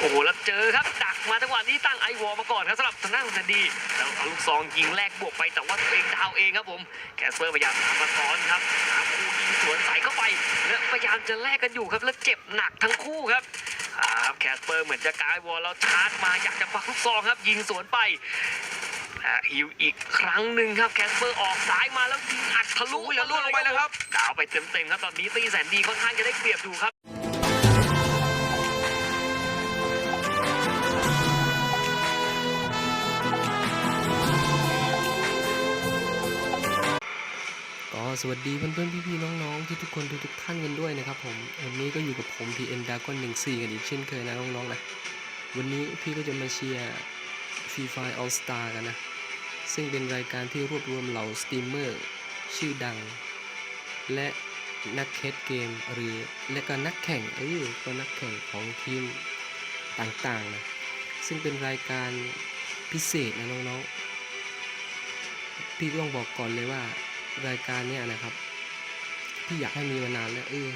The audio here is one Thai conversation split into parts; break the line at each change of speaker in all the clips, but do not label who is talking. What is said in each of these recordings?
โอ้โหแล้วเจอครับดักมาจังหวะนี้ตั้งไอวอลมาก่อนครับสำหรับทางด้านของแซนดี้แล้วเอาลูกซองยิงแลกบวกไปแต่ว่าตัวเองดาวเองครับผมแคสเปอร์พยายามตามมาซ้อนครับหาคู่ยิงสวนใส่เข้าไป แล้วพยายามจะแลกกันอยู่ครับแล้วเจ็บหนักทั้งคู่ครับอ่าครับแคสเปอร์เหมือนจะกายวอลแล้วชาร์จมาอยากจะควักลูกซองครับยิงสวนไปและฮิวอีกครั้งหนึ่งครับแคสเปอร์ออกซ้ายมาแล้วยิงอัดทะลุ
อุ้ยแล้วล่วงลงไปแล้วครับ
ดาวไปเต็มๆครับตอนนี้ตีแสนดีค่อนข้างจะได้เปรียบอยู่ครับ
สวัสดีเพื่อนๆพี่ๆน้องๆทุกคนทุกๆท่านกันด้วยนะครับผมวันนี้ก็อยู่กับผม TN Dragon 14 กันอีกเช่นเคยนะน้องๆนะวันนี้พี่ก็จะมาเชียร์ Free Fire All Star กันนะ ซึ่งเป็นรายการที่รวบรวมเหล่าสตรีมเมอร์ชื่อดัง และนักแคสเกมหรือและก็นักแข่งเออก็นักแข่งของทีมต่างๆนะซึ่งเป็นรายการพิเศษนะน้องๆพี่ต้องบอกก่อนเลยว่า รายการเนี้ยนะครับพี่อยากให้มีมานานแล้วเออ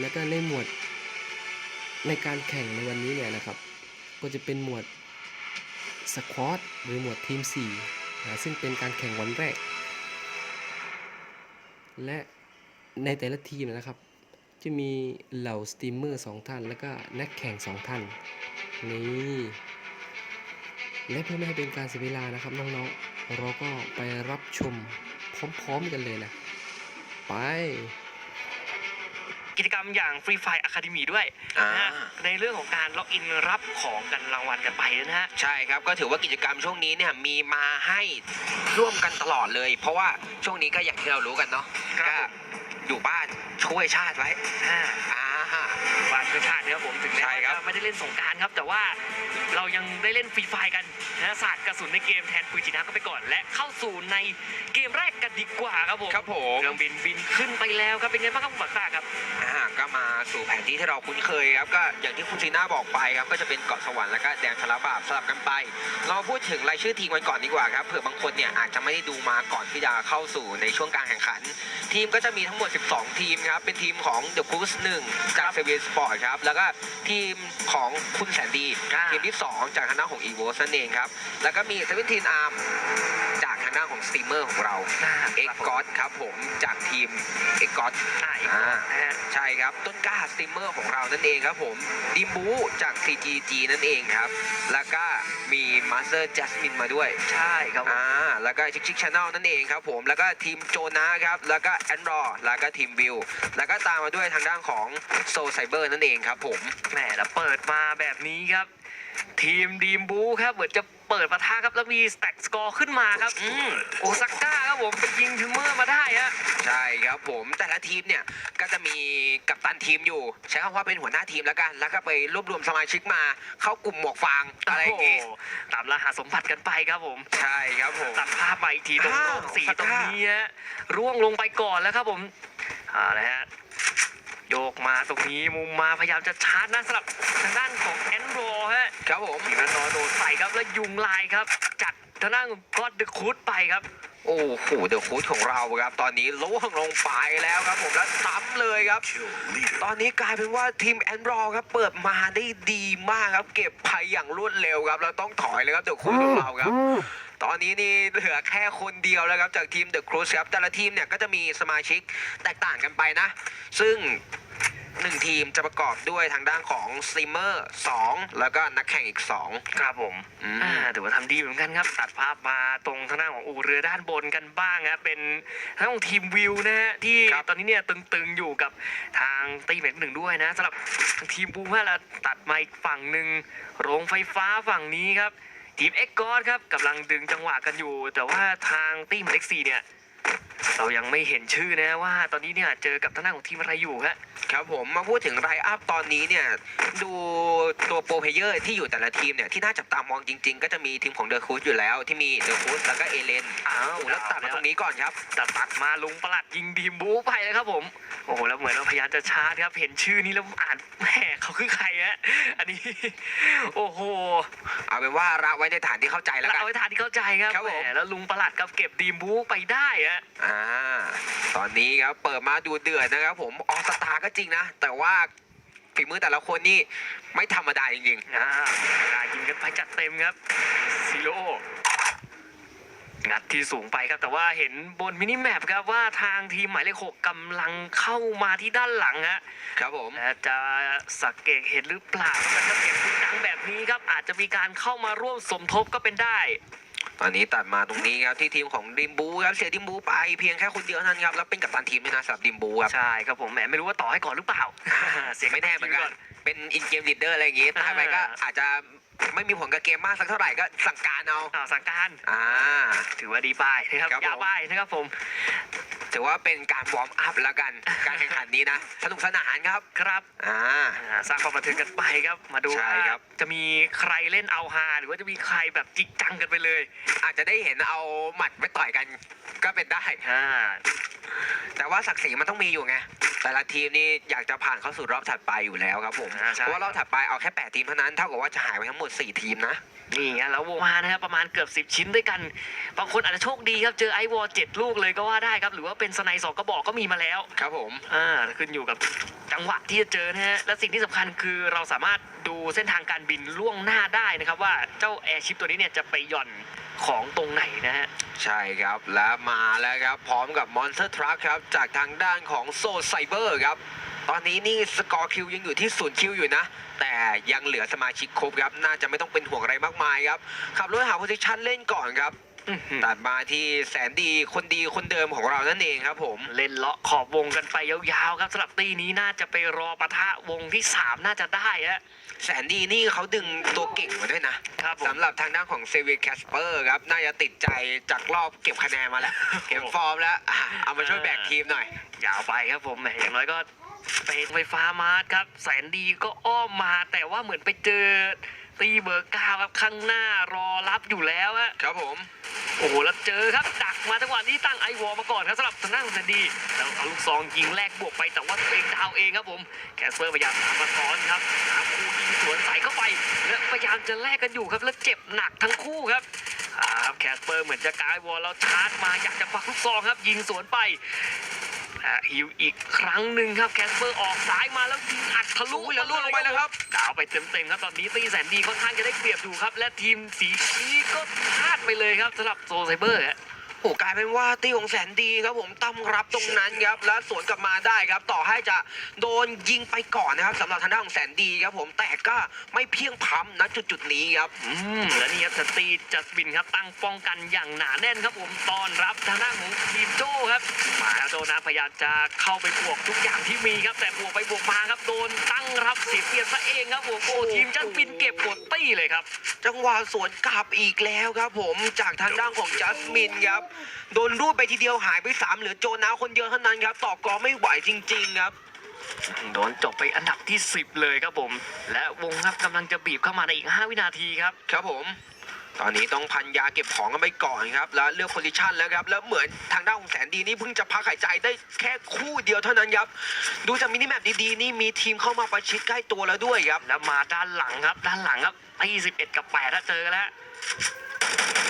แล้วก็ในหมวดในการแข่งในวันนี้เนี่ยนะครับ ก็จะเป็นหมวดสควอตหรือหมวดทีม4นะซึ่งเป็นการแข่งวันแรก และในแต่ละทีมนะครับ จะมีเหล่าสตรีมเมอร์สองท่าน แล้วก็นักแข่งสองท่าน นี่ และเพื่อไม่ให้เป็นการเสียเวลานะครับน้องๆ เราก็ไปรับชมพร้อมๆกันเลยนะ ไป
กิจกรรมอย่าง Free Fire Academy ด้วย
อ่า
นะฮะในเรื่องของการล็อกอินรับของกันรางวัลกันไปนะฮะ
ใช่ครับก็ถือว่ากิจกรรมช่วงนี้เนี่ยมีมาให้ร่วมกันตลอดเลย เพราะว่าช่วงนี้ก็อย่างที่เรารู้กันเนาะ
ครับ
ก็อยู่บ้าน ช่วยชาติไว้
อ่า
อ่าฮะ
วันเพื่อชาตินะครับผมถึงแม้
ใช่ครับ
ว่าจะไม่ได้เล่นสงกรารครับ แต่ว่าเรายังได้เล่นฟรีไฟกันนะศาสตร์กระสุนในเกมแทนฟูจินะก็ไปก่อน และเข้าสู่ในเกมแรกกันดีกว่าครับผม
ครับผม
เครื่องบินบินขึ้นไปแล้วครับเป็นไงบ้างครับคุณบักตาครับ
อ่าก็มาสู่แผนที่ที่เราคุ้นเคยครับ ก็อย่างที่คุณซีน่าบอกไปครับ ก็จะเป็นเกาะสวรรค์แล้วก็แดนชลบาบสลับกันไป เรามาพูดถึงรายชื่อทีมกันก่อนดีกว่าครับ เผื่อบางคนเนี่ยอาจจะไม่ได้ดูมาก่อนที่จะเข้าสู่ในช่วงการแข่งขัน ทีมก็จะมีทั้งหมด 12 ทีมครับเป็นทีมของ The Cruise 1จากเซเวียสปอร์ตครับแล้วก็ทีมของคุณแสนดี
อ่า
ทีมที่ 2 จากทางด้านของ EVO นั่นเองครับแล้วก็มีเซเว่นทีนอาร์มจากทางด้านของสตรีมเมอร์ของเราเอ็กกอครับผมจากทีมเอ็กกอ
อ่าอีก
อ่า
นะฮะ
ใช่ครับ ต้นกล้าสตรีมเมอร์ของเรานั่นเองครับผมดิมบูจาก CGG นั่นเองครับ แล้วก็มีมาสเตอร์จัสมินมาด้วย
ใช่ครับผม
อ่าแล้วก็ชิคชิคชาแนลนั่นเองครับผมแล้วก็ทีมโจนะครับ แล้วก็แอนดรอแล้วก็ทีมวิวแล้วก็ตามมาด้วยทางด้านของโซไซเบอร์นั่นเองครับผม
แหมแล้วเปิดมาแบบนี้ครับ ทีมดีมบูครับเหมือนจะ เปิดประทะครับแล้วมีสแต็กสกอร์ขึ้นมาครับ
อืม
โอซาก้าครับผมไปยิงทิมเมอร์มาได้ฮะ
ใช่ครับผมแต่ละทีมเนี่ยก็จะมีกัปตันทีมอยู่ ใช้คำว่าเป็นหัวหน้าทีมแล้วกัน แล้วก็ไปรวบรวมสมาชิกมา เข้ากลุ่มหมวกฟางอะไรอย่างงี้
โโหตามล่าหาสมบัติกันไปครับผม
ใช่ครับผม
ตัดภาพมาอีกทีตรง
อ้าว
โรงสี
สัก
ตรง
ห้า
นี้ฮะร่วงลงไปก่อนแล้วครับผมเอาละฮะโยกมาตรงนี้มุมมาพยายามจะชาร์จนะสำหรับทางด้านของแอนโรฮะ
ครับผม
ทีมแอนโรโดนใส่ ครับแล้วยุงลายครับ จัดทางด้านก็อดเดอะคูดไปครับ
โอ้โหเดอะคูดของเราครับ ตอนนี้ล่วงลงไปแล้วครับผมแล้วซ้ำเลยครับ ตอนนี้กลายเป็นว่าทีมแอนดรอครับ เปิดมาได้ดีมากครับ เก็บภัยอย่างรวดเร็วครับเราต้องถอยเลยครับเดอะคูดของเราครับตอนนี้นี่เหลือแค่คนเดียวแล้วครับจากทีมเดอะครูสครับแต่ละทีมเนี่ยก็จะมีสมาชิกแตกต่างกันไปนะ ซึ่ง หนึ่งทีมจะประกอบด้วยทางด้านของสตรีมเมอร์สองแล้วก็นักแข่งอีกสอง
ครับผม
อืม
อ่าถือว่าทำดีเหมือนกันครับ ตัดภาพมาตรงทางด้านของอู่เรือด้านบนกันบ้างครับเป็นทางด้านของทีมวิวนะฮะที่
ครับ
ตอนนี้เนี่ยตึงๆอยู่กับทางตีเมทหนึ่งด้วยนะสำหรับทีมบูมฮะแล้วตัดมาอีกฝั่งหนึ่งโรงไฟฟ้าฝั่งนี้ครับทีมเอ็กกอครับกำลังดึงจังหวะกันอยู่ แต่ว่าทางตีเมทเอ็กซีเนี่ย เรายังไม่เห็นชื่อนะว่า ตอนนี้เนี่ยเจอกับทางด้านของทีมอะไรอยู่ฮะ
ครับผมมาพูดถึงไรอัพตอนนี้เนี่ยดูตัวโปรเพลเยอร์ที่อยู่แต่ละทีมเนี่ยที่น่าจับตามองจริง ๆ ก็จะมีทีมของเดอะคูสอยู่แล้วที่มีเดอะคูสแล้วก็เอเลน
อ้าว
โอ้แล้วตัดมาตรงนี้ก่อนครับ
ตัดตัดมาลุงประหลัดยิงดีมบูไปเลยครับผม โอ้โหแล้วเหมือนว่าพยายามจะชาร์จครับ เห็นชื่อนี้แล้วอ่านแหมเขาคือใครฮะอันนี้ โอ้โห
เอาเป็นว่าระไว้ในฐานที่เข้าใจแล้ว
แล้ว
กัน
เอาไว้ทานที่เข้าใจครับ
ครับผม
แหมแล้วลุงประหลัดกับเก็บดีมบูไปได้ฮะ
อ่าตอนนี้ครับเปิดมาดูเดือดนะครับ ผมออสตาก็จริงนะ แต่ว่าฝีมือแต่ละคนนี่ไม่ธรรมดาจริง
อ่าได้ยิงกันไปจัดเต็มครับซิโร่ งัดที่สูงไปครับ แต่ว่าเห็นบนมินิแมปครับว่าทางทีมหมายเลขหกกำลังเข้ามาที่ด้านหลังฮะ
ๆครับผม
และจะสังเกตเห็นหรือเปล่าครับถ้าเสียงปืนดังแบบนี้ครับ อาจจะมีการเข้ามาร่วมสมทบก็เป็นได้
ตอนนี้ตัดมาตรงนี้ครับที่ทีมของดิมบูครับเสียดิมบูไปเพียงแค่คนเดียวเท่านั้นครับแล้วเป็นกัปตันทีมด้วยนะสำหรับดิมบูครับ
ใช่ครับผมแหมไม่รู้ว่าต่อให้ก่อนหรือเปล่าเสียง
ไม่แน่เหมือนกันเป็นอินเกมลีดเดอร์อะไรอย่างงี้ตายไปก็อาจจะ ไม่มีผลกับเกมมากสักเท่าไหร่ก็สั่งการเอา
อ่าสั่งการ
อ่า
ถือว่าดีป้ายนะครับ
ครับผม
ยาป้ายนะครับผม
ถือว่าเป็นการวอร์มอัพแล้วกัน การแข่งขันนี้นะ สนุกสนานครับ
ครับ
อ่า
อ่าสร้างความบันเทิงกันไปครับมาดู
ใช่
ว่า
ครับ
จะมีใครเล่นเอาฮาหรือว่าจะมีใครแบบจริงจังกันไปเลย
อาจจะได้เห็นเอาหมัดไปต่อยกันก็เป็นได้
อ่า
แต่ว่าศักดิ์ศรีมันต้องมีอยู่ไง แต่ละทีมนี่อยากจะผ่านเข้าสู่รอบถัดไปอยู่แล้วครับผม
อ่าใช่
เพราะว่ารอบถัดไปเอาแค่8ทีมเท่านั้นเท่ากับว่าจะหายไปทั้งหมด 4 ทีมนะ
นี่ไงแล้ววงมานะครับประมาณเกือบ10 ชิ้นด้วยกัน บางคนอาจจะโชคดีครับเจอไอวอลเจ็ดลูกเลยก็ว่าได้ครับ หรือว่าเป็นสไนสองกระบอกก็มีมาแล้ว
ครับผม
อ่าขึ้นอยู่กับจังหวะที่จะเจอนะฮะและสิ่งที่สำคัญคือเราสามารถดูเส้นทางการบินล่วงหน้าได้นะครับ ว่าเจ้าแอร์ชิปตัวนี้เนี่ยจะไปหย่อน ของตรงไหนนะฮะ
ใช่ครับและมาแล้วครับ พร้อมกับมอนสเตอร์ทรัครับ จากทางด้านของโซไซเบอร์ครับ ตอนนี้นี่สกอร์คิวยังอยู่ที่ศูนย์คิวอยู่นะ แต่ยังเหลือสมาชิกครบครับ น่าจะไม่ต้องเป็นห่วงอะไรมากมายครับ ขับรถหาโพซิชันเล่นก่อนครับ ตัดมาที่แสนดีคนดีคนเดิมของเรานั่นเองครับ ผม
เล่นเลาะขอบวงกันไปยาวๆครับสำหรับตีนี้น่าจะไปรอปะทะวงที่ 3 น่าจะได้ฮะ
แสนดีนี่เขาดึงตัวเก่งมาด้วยนะครับ
ผม
สำหรับทางด้านของเซเวียแคสเปอร์ครับน่าจะติดใจจากรอบเก็บคะแนนมาแล้วเก็บฟอร์มแล้วอะเอามาช่วยแบกทีมหน่อย
ยาวไปครับผมแหมอย่างน้อยก็เป็นไฟฟ้ามาร์ทครับ แสนดีก็อ้อมมาแต่ว่าเหมือนไปเจอ ตีเบอร์เก้าครับข้างหน้ารอรับอยู่แล้วฮะ
ครับผม
โอ้โหแล้วเจอครับดักมาจังหวะนี้ตั้งไอวอลมาก่อนครับสำหรับทางด้านของแซนดี้แล้วเอาลูกซองยิงแลกบวกไปแต่ว่าตัวเองดาวเองครับผมแคสเปอร์พยายามตามมาซ้อนครับหาคู่ยิงสวนใส่เข้าไป และพยายามจะแลกกันอยู่ครับแล้วเจ็บหนักทั้งคู่ครับอ่าครับแคสเปอร์เหมือนจะกายวอลแล้วชาร์จมาอยากจะควักลูกซองครับยิงสวนไป อ่าฮิวอีกครั้งหนึ่งครับแคสเปอร์ออกซ้ายมาแล้วยิงอัดทะลุ
อุ้ยแล้วล่วงลงไปแล้วครับ
ดาวไปเต็มๆครับตอนนี้ตีแสนดีค่อนข้างจะได้เปรียบอยู่ครับ และทีมสีนี้ก็พลาดไปเลยครับสำหรับโซไซเบอร์ฮะ
โอ้กลายเป็นว่าตีของแสนดีครับผมตั้มรับตรงนั้นครับ แล้วสวนกลับมาได้ครับ ต่อให้จะโดนยิงไปก่อนนะครับสำหรับทางด้านของแสนดีครับผมแต่ก็ไม่เพียงพร้ำนะจุดจุดๆนี้ครับ
อืมและนี่ครับสตีจัสบินครับตั้งป้องกันอย่างหนาแน่นครับผมต้อนรับทางด้านของทีมโจ้ครับมาแล้วโจนะพยายามจะเข้าไปบวกทุกอย่างที่มีครับ แต่บวกไปบวกมาครับโดนตั้งรับเสียเปรียบซะเองครับผมโอ้ทีมจัสบินเก็บหมดตี้เลยครับ
จังหวะสวนกลับอีกแล้วครับผมจากทางด้านของจัสมินครับโดนรูดไปทีเดียวหายไปสามเหลือโจนาคนเดียวเท่านั้นครับต่อกอไม่ไหวจริง ๆครับ
โดนจบไปอันดับที่ 10 เลยครับผม และวงครับกำลังจะบีบเข้ามาในอีก 5 วินาทีครับ
ครับผม ตอนนี้ต้องพันยาเก็บของกันไปก่อนครับ แล้วเลือกโพซิชันแล้วครับ แล้วเหมือนทางด้านของแสนดีนี่เพิ่งจะพักหายใจได้แค่คู่เดียวเท่านั้นครับ ดูจากมินิแมปดีๆนี่มีทีมเข้ามาประชิดใกล้ตัวแล้วด้วยครับ
แล้วมาด้านหลังครับ ด้านหลังครับไอ้11 กับ8ถ้าเจอกันแล้ว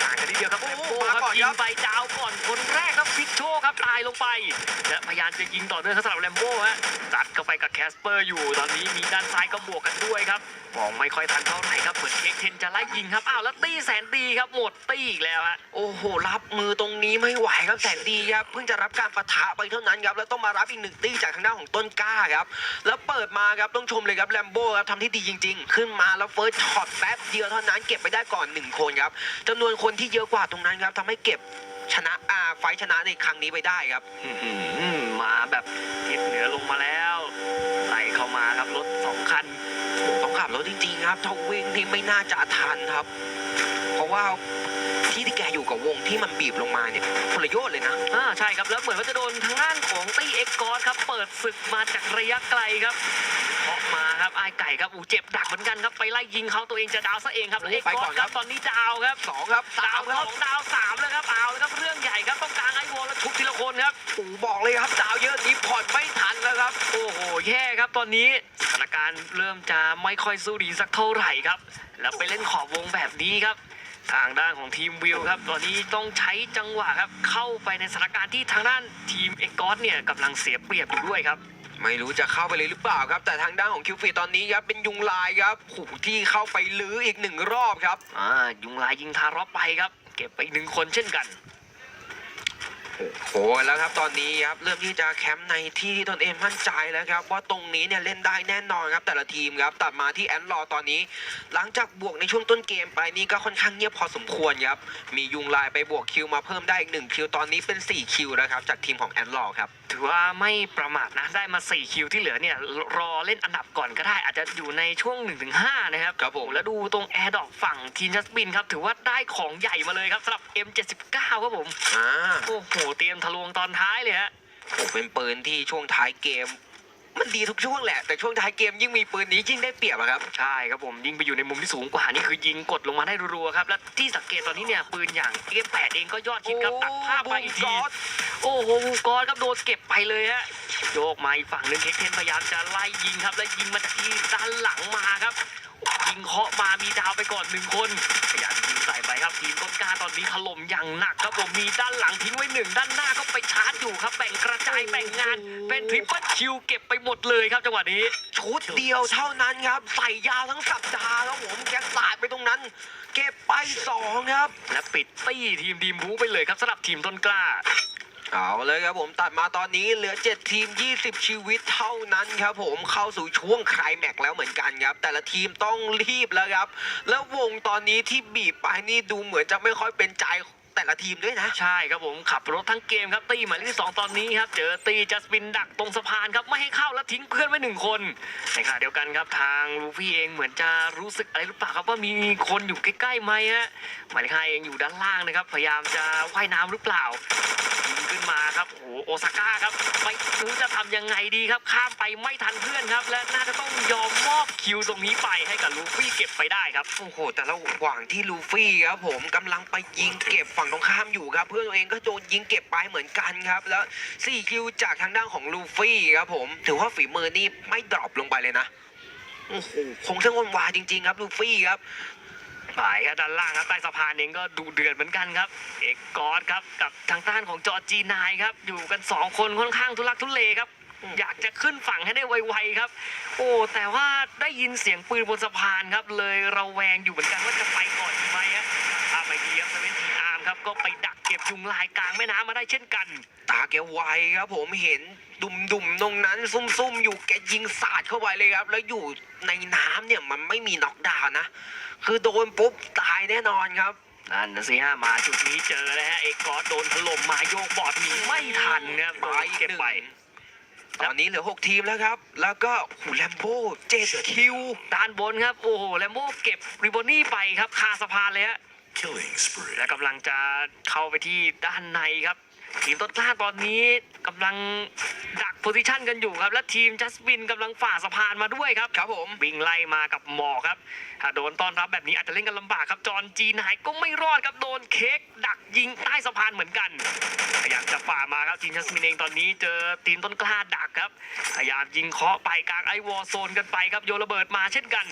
ต่างกันทีเดียวครับ
โอ้
แลม
โห
โบ้ครับ
มาก่อน
ยิ
ครั
ง
บ
ไปดาวก่อนคนแรกครับฟิกโชครับตายลงไป และพยายามจะยิงต่อเนื่องครับสำหรับแลมโบ้ฮะตัดเข้าไปกับแคสเปอร์อยู่ ตอนนี้มีด้านซ้ายก็บวกกันด้วยครับมองไม่ค่อยทันเท่าไหร่ครับเหมือนเค้กเทนจะไล่ยิงครับอ้าวแล้วตี้แสนดีครับหมดตี้อีกแล้วฮะ
โอ้โห รับมือตรงนี้ไม่ไหวครับแสนดีครับเพิ่งจะรับการประทะไปเท่านั้นครับแล้วต้องมารับอีกหนึ่งตีจากทางด้านของต้นกล้าครับแล้วเปิดมาครับต้องชมเลยครับแลมโบ้ครับทำที่ดีจริง ๆ ขึ้นมาแล้วเฟิร์สช็อตแป๊บเดียวเท่านั้นเก็บไปได้ก่อนหนึ่งคนครับจำนวนคนที่เยอะกว่าตรงนั้นครับทำให้เก็บชนะอ่าไฟท์ชนะในครั้งนี้ไปได้ครับ
อื้อหือมาแบบทิศเหนือลงมาแล้วไหลเข้ามาครับรถสองคัน
ต้องขับรถจริงๆครับถ้าวิ่งนี่ไม่น่าจะทันครับ เพราะว่าที่ที่แกอยู่กับวงที่มันบีบลงมาเนี่ยคนละโยชน์เลยนะ
อ่าใช่ครับ แล้วเหมือนว่าจะโดนทางด้านของตี้เอ็กกอสครับ เปิดศึกมาจากระยะไกลครับ เคาะมาครับไอ้ายไก่ครับอูเจ็บดักเหมือนกันครับไปไล่ยิงเขาตัวเองจะดาวซะเองครับ
โอ้
เอ็ก
ไป
ก
ก่
อ
อน
ส
ค
ค
รั
รับบตอนนี้จะเอาครับ
สองครับ
ดา
สาวม
ส
ค
อ
รับ
งดาวสามแล้วครับเอาแล้วครับเรื่องใหญ่ครับต้องกลางไอ้วอลแล้วทุบทีละคนครับ
โอ้โหบอกเลยครับดาวเยอะนี้ผ่อนไม่ทันแล้วครับ
โอ้โหแย่ครับตอนนี้สถานการณ์เริ่มจะไม่ค่อยสู้ดีสักเท่าไหร่ครับ แล้วไปเล่นขอบวงแบบนี้ครับทางด้านของทีมวิวครับตอนนี้ต้องใช้จังหวะครับเข้าไปในสถานการณ์ที่ทางด้านทีมเอกอสเนี่ยกำลังเสียเปรียบอยู่ด้วยครับ
ไม่รู้จะเข้าไปเลยหรือเปล่าครับ แต่ทางด้านของคิวฟีตอนนี้ครับเป็นยุงลายครับขู่ที่เข้าไปลื้ออีกหนึ่งรอบครับ
อ่ายุงลายยิงทารอบไปครับ เก็บไปอีกหนึ่งคนเช่นกัน
โอ้โหแล้วครับตอนนี้ครับเริ่มที่จะแคมป์ในที่ที่ตนเองมั่นใจแล้วครับ ว่าตรงนี้เนี่ยเล่นได้แน่นอนครับแต่ละทีมครับตัดมาที่แอนรอตอนนี้ หลังจากบวกในช่วงต้นเกมไปนี่ก็ค่อนข้างเงียบพอสมควรครับมียุงลายไปบวกคิวมาเพิ่มได้อีกหนึ่งคิวตอนนี้เป็นสี่คิวแล้วครับจากทีมของแอนรอครับ
ถือว่าไม่ประมาทนะได้มา 4 คิวที่เหลือเนี่ยรอเล่นอันดับก่อนก็ได้ อาจจะอยู่ในช่วง 1-5 นะครับ
ครับผม
แล้วดูตรงแอร์ดอกฝั่งทีมจัสบินครับ ถือว่าได้ของใหญ่มาเลยครับสำหรับ M79 ครับผม
อ่า
โอ้โหเตรียมทะลวงตอนท้ายเลยฮะ
โอ้เป็นปืนที่ช่วงท้ายเกม มันดีทุกช่วงแหละ แต่ช่วงท้ายเกมยิ่งมีปืนนี้ยิ่งได้เปรียบอะครับ
ใช่ครับผมยิงไปอยู่ในมุมที่สูงกว่านี่คือยิงกดลงมาได้รัวๆครับ และที่สังเกตตอนนี้เนี่ยปืนอย่าง M8 เองก็ยอดฮิตครับตัดภาพมาอีกทีโอ้โหวูกอนครับโดนเก็บไปเลยฮะโยกมาอีกฝั่งหนึ่งเค้กเทนพยายามจะไล่ยิงครับ และยิงมาจากที่ด้านหลังมาครับ ยิงเคาะมามีดาวไปก่อนหนึ่งคนพยายามยิงใส่ไปครับทีมต้นกล้าตอนนี้ถล่มอย่างหนักครับผมมีด้านหลังทิ้งไว้หนึ่งด้านหน้าก็ไปชาร์จอยู่ครับแบ่งกระจายแบ่งงานเป็นทริปเปิลคิวเก็บไปหมดเลยครับจังหวะนี้
ชุดเดียวเท่านั้นครับใส่ยาวทั้งสัปดาห์แล้วผมแกสาดไปตรงนั้น เก็บไปสองครับ
และปิดตี้ทีมดีมบูไปเลยครับสำหรับทีมต้นกล้า
เอาเลยครับผมตัดมาตอนนี้เหลือ 7 ทีม 20 ชีวิตเท่านั้นครับผมเข้าสู่ช่วงไคลแม็กแล้วเหมือนกันครับ แต่ละทีมต้องรีบแล้วครับ แล้ววงตอนนี้ที่บีบไปนี่ดูเหมือนจะไม่ค่อยเป็นใจ แต่ละทีมด้วยนะ
ใช่ครับผมขับรถทั้งเกมครับตีหมายเลขที่สองตอนนี้ครับเจอตีจัสปินดักตรงสะพานครับไม่ให้เข้าแล้วทิ้งเพื่อนไว้หนึ่งคนในขณะเดียวกันครับทางลูฟี่เองเหมือนจะรู้สึกอะไรหรือเปล่าครับว่ามีคนอยู่ใกล้ๆไหมฮะหมายเลขห้าเองอยู่ด้านล่างนะครับ พยายามจะว่ายน้ำหรือเปล่ายิงขึ้นมาครับโอ้โหโอซาก้าครับไม่รู้จะทำยังไงดีครับ ข้ามไปไม่ทันเพื่อนครับ และน่าจะต้องยอมมอบคิวตรงนี้ไปให้กับลูฟี่เก็บไปได้ครับ
โอ้โหแต่ระหว่างที่ลูฟี่ครับผมกำลังไปยิงเก็บฝั่งตรงข้ามอยู่ครับ เพื่อนตัวเองก็โดนยิงเก็บไปเหมือนกันครับ แล้ว4คิวจากทางด้านของลูฟี่ครับผมถือว่าฝีมือนี่ไม่ดรอปลงไปเลยนะโอ้โหคงเส้นวนวาจริง ๆ ครับลูฟี่ครับ
ไปครับด้านล่างครับใต้สะพานเองก็ดูเดือดเหมือนกันครับ เอกกอดครับกับทางด้านของจอร์จีนายครับ อยู่กันสองคนค่อนข้างทุลักทุเลครับ อยากจะขึ้นฝั่งให้ได้ไวๆครับ โอ้แต่ว่าได้ยินเสียงปืนบนสะพานครับ เลยระแวงอยู่เหมือนกันว่าจะไปก่อน ครับก็ไปดักเก็บยุงลายกลางแม่น้ำมาได้เช่นกัน
ตาแกไวครับผมเห็นดุ่มๆตรงนั้น ซุ่มๆ อยู่แกยิงสาดเข้าไปเลยครับ แล้วอยู่ในน้ำเนี่ยมันไม่มีน็อกดาวน์นะ คือโดนปุ๊บตายแน่นอนครับ
นั่นนะสิฮะมาจุดนี้เจอแล้วฮะเอกกอดโดนถล่มมาโยกบอดหนีไม่ทันครับโด
ไป
น
อีก
เก็บ
หนึ่ง
ไป
ตอนนี้เหลือ 6 ทีมแล้วครับ แล้วก็หูแลมโบ้เจ็ดคิว
ด้านบนครับ โอ้โหแลมโบ้เก็บริบบอนนี่ไปครับคาสะพานเลยฮะ
Killing spree.
และกำลังจะเข้าไปที่ด้านในครับ ทีมต้นกล้าตอนนี้กำลังดักโพซิชันกันอยู่ครับ และทีมจัสบินกำลังฝ่าสะพานมาด้วยครับ
ครับผม
วิ่งไล่มากับหมอกครับ ถ้าโดนต้อนรับแบบนี้อาจจะเล่นกันลำบากครับ จอห์นจีนายก็ไม่รอดครับ โดนเค้กดักยิงใต้สะพานเหมือนกัน พยายามจะฝ่ามาครับทีมจัสมินเองตอนนี้เจอทีมต้นกล้าดักครับ พยายามยิงเคาะไปกลางไอวอลโซนกันไปครับ โยนระเบิดมาเช่นกัน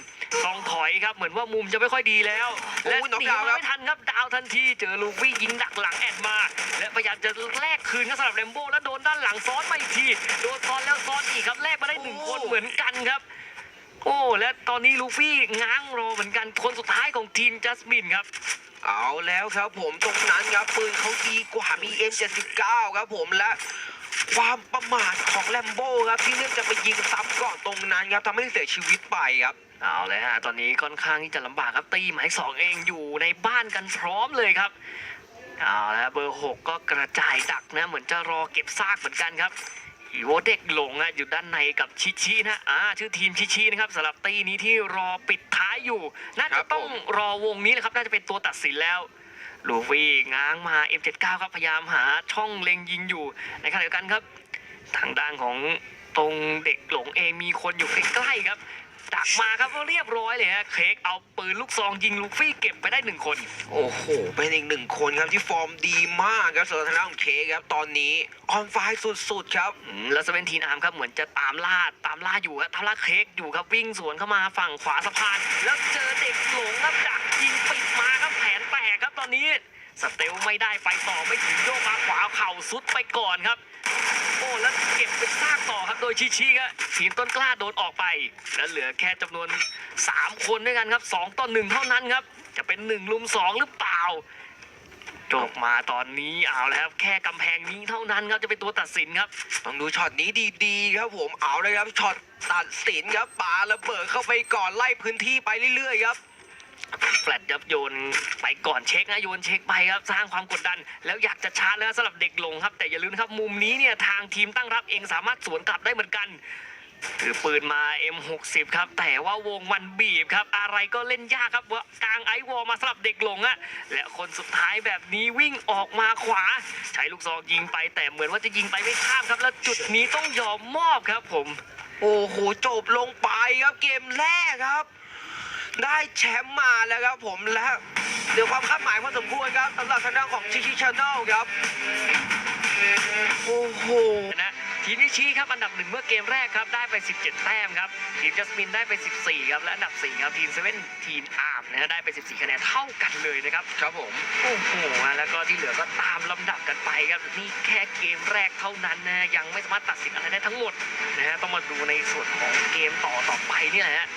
ต้องถอยครับ เหมือนว่ามุมจะไม่ค่อยดีแล้ว และ
โอ้ยน็อก
หนี
ดาวน์
มา
ครับ
ไม่ทันครับ ดาวทันที เจอลูฟี่ยิงดักหลังแอดมา และพยายามจะแลกคืนครับสำหรับแรมโบ้แล้วโดนด้านหลังซ้อนมาอีกทีโดนซ้อนแล้วซ้อนอีกครับแลกมาได้หนึ่งคนเหมือนกันครับ โอ้และตอนนี้ลูฟี่ง้างรอเหมือนกันคนสุดท้ายของทีมจัสมินครับ
เอาแล้วครับผมตรงนั้นครับปืนเขาดีกว่ามี M79 ครับผมและความประมาทของแลมโบ้ครับที่เลือกจะไปยิงซ้ำก่อนตรงนั้นครับทำให้เสียชีวิตไปครับ
เอาเลยฮะตอนนี้ค่อนข้างที่จะลำบากครับตีหมายสองเองอยู่ในบ้านกันพร้อมเลยครับ เอาแล้วเบอร์หกก็กระจายดักนะ เหมือนจะรอเก็บซากเหมือนกันครับอีโวเด็กหลงอะอยู่ด้านในกับชิชินะอ่าชื่อทีมชิชินะครับสำหรับตีนี้ที่รอปิดท้ายอยู่ น่า
ครั
จะ
บ
ต้อง
ผม
รอวงนี้แหละครับ น่าจะเป็นตัวตัดสินแล้วลูฟี่ง้างมา M79 ครับพยายามหาช่องเล็งยิงอยู่ในขณะเดียวกันครับ ทางด้านของตรงเด็กหลงเองมีคนอยู่ใกล้ๆครับ ดักมาครับก็เรียบร้อยเลยฮะเค้กเอาปืนลูกซองยิงลูฟี่เก็บไปได้หนึ่งคน
โอ้โห เป็นอีกหนึ่งคนครับที่ฟอร์มดีมากครับสำหรับทางด้านของเคครับตอนนี้ออนไฟสุดๆครับ
อืมแล้วเซเว่นทีนอาร์มครับเหมือนจะตามล่าตามล่าอยู่ครับตามล่าเค้กอยู่ครับวิ่งสวนเข้ามาฝั่งขวาสะพาน แล้วเจอเด็กหลงครับดักยิงปิดมาครับแผนแตกครับตอนนี้ สเตลไม่ได้ไปต่อไม่ถึงโยกมาขวาเข่าสุดไปก่อนครับโอ้แล้วเก็บเป็นซากต่อครับโดยชิชิครับทีมต้นกล้าโดนออกไป แล้วเหลือแค่จำนวน 3 คนด้วยกันครับ2ต่อ1เท่านั้นครับ จะเป็น1ลุม2 หรือเปล่าจบมาตอนนี้เอาแล้วครับ แค่กำแพงนี้เท่านั้นครับจะเป็นตัวตัดสินครับ
ต้องดูช็อตนี้ดีๆครับผมเอาเลยครับช็อตตัดสินครับปาระเบิดเข้าไปก่อนไล่พื้นที่ไปเรื่อยๆครับ
แฟลตยับโยนไปก่อนเช็คนะโยนเช็คไปครับสร้างความกดดัน แล้วอยากจะชาร์จแล้วสำหรับเด็กลงครับ แต่อย่าลืมนะครับมุมนี้เนี่ยทางทีมตั้งรับเองสามารถสวนกลับได้เหมือนกันถือปืนมา M60 ครับ แต่ว่าวงมันบีบครับ อะไรก็เล่นยากครับว่ากลางไอวอลมาสำหรับเด็กลงอะและคนสุดท้ายแบบนี้วิ่งออกมาขวา ใช้ลูกซองยิงไป แต่เหมือนว่าจะยิงไปไม่ข้ามครับ แล้วจุดนี้ต้องยอมมอบครับผม
โอ้โหจบลงไปครับเกมแรกครับ ได้แชมป์มาแล้วครับผมและเดี๋ยวความคาดหมายพอสมควรครับสำหรับทางด้านของชิชิชาแนลครับ โอ้โห
นะทีมนิชิครับอันดับหนึ่งเมื่อเกมแรกครับได้ไป 17 แต้มครับทีมจัสมินได้ไป 14 ครับและอันดับ 4 ครับทีมเซเว่นทีมอาร์มนะฮะได้ไป 14 คะแนนเท่ากันเลยนะครับ
ครับผม
โอ้โหแล้วก็ที่เหลือก็ตามลำดับกันไปครับนี่แค่เกมแรกเท่านั้นนะยังไม่สามารถตัดสินอะไรได้ทั้งหมดนะฮะต้องมาดูในส่วนของเกมต่อต่อไปนี่แหละฮะ